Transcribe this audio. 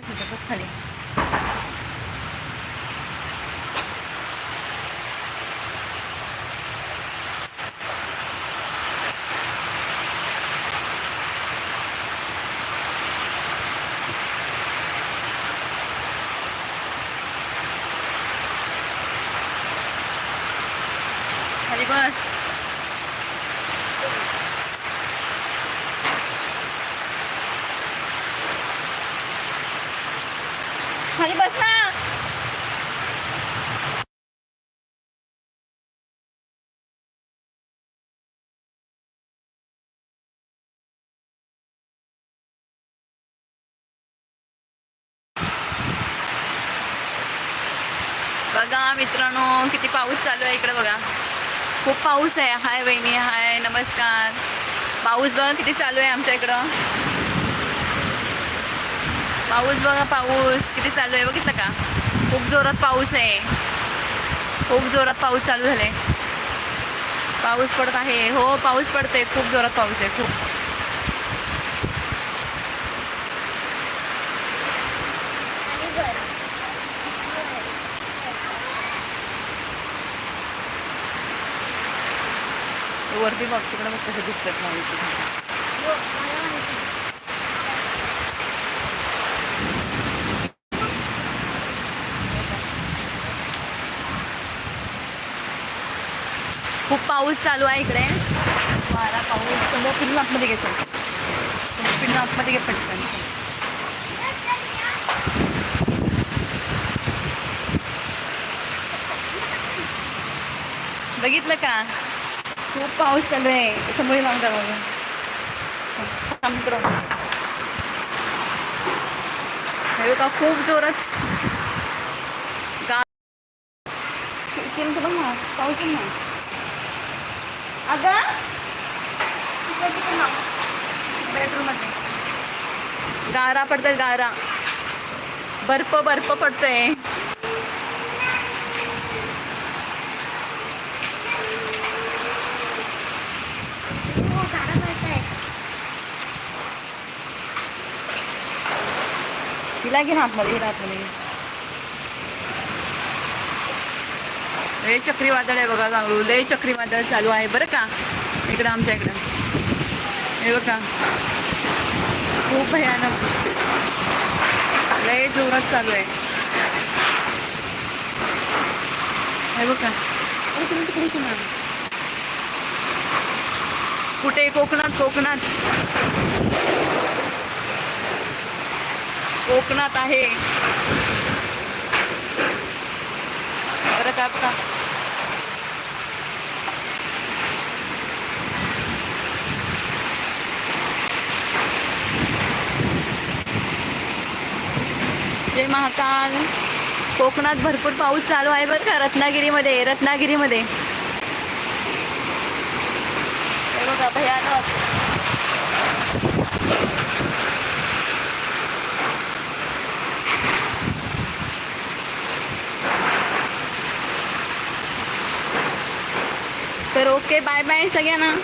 बस इथं बस खाली खाली बस बघा मित्रांनो किती पाऊस चालू आहे इकडे बघा. खूप पाऊस आहे. हाय बहिणी हाय नमस्कार. पाऊस बघा किती चालू आहे आमच्या इकडं. पाऊस बघा पाऊस. किती चालू आहे बघितलं का? खूप जोरात पाऊस आहे. खूप जोरात पाऊस चालू झाले पाऊस पडत आहे. हो पाऊस पडते खूप जोरात पाऊस आहे. खूप. वरती बघ तिकडे मग कसं दिसतात पाऊस खूप पाऊस चालू आहे इकडे. वारा पाऊस. मग फिरून आतमध्ये घ्यायचं फिरून आतमध्ये घे पटकन. बघितलं का? खूप पाऊस चालू आहे. समोर लावून बघा समुद्र हे का खूप जोरात. गा बघ ना पाऊस ना. अगं! बेडरूममध्ये. गारा पडतात गारा. बर्फ बर्फ पडतोय. तिला घे ना आतमध्ये घे आतमध्ये. घे. लय चक्रीवादळ आहे बघा चांगलं. लय चक्रीवादळ चालू आहे बरं का? इकडं आमच्या इकडं. हे बघा. खूप भयानक लय जोरात चालू आहे. हे बघा. कुठे? कोकणात कोकणात. कोकणात आहे. बरं का आता. जय महाकाल. कोकणात भरपूर पाऊस चालू आहे बरं का रत्नागिरीमध्ये रत्नागिरीमध्ये. हे बघा भयानक. ओके बाय बाय सगळ्यांना.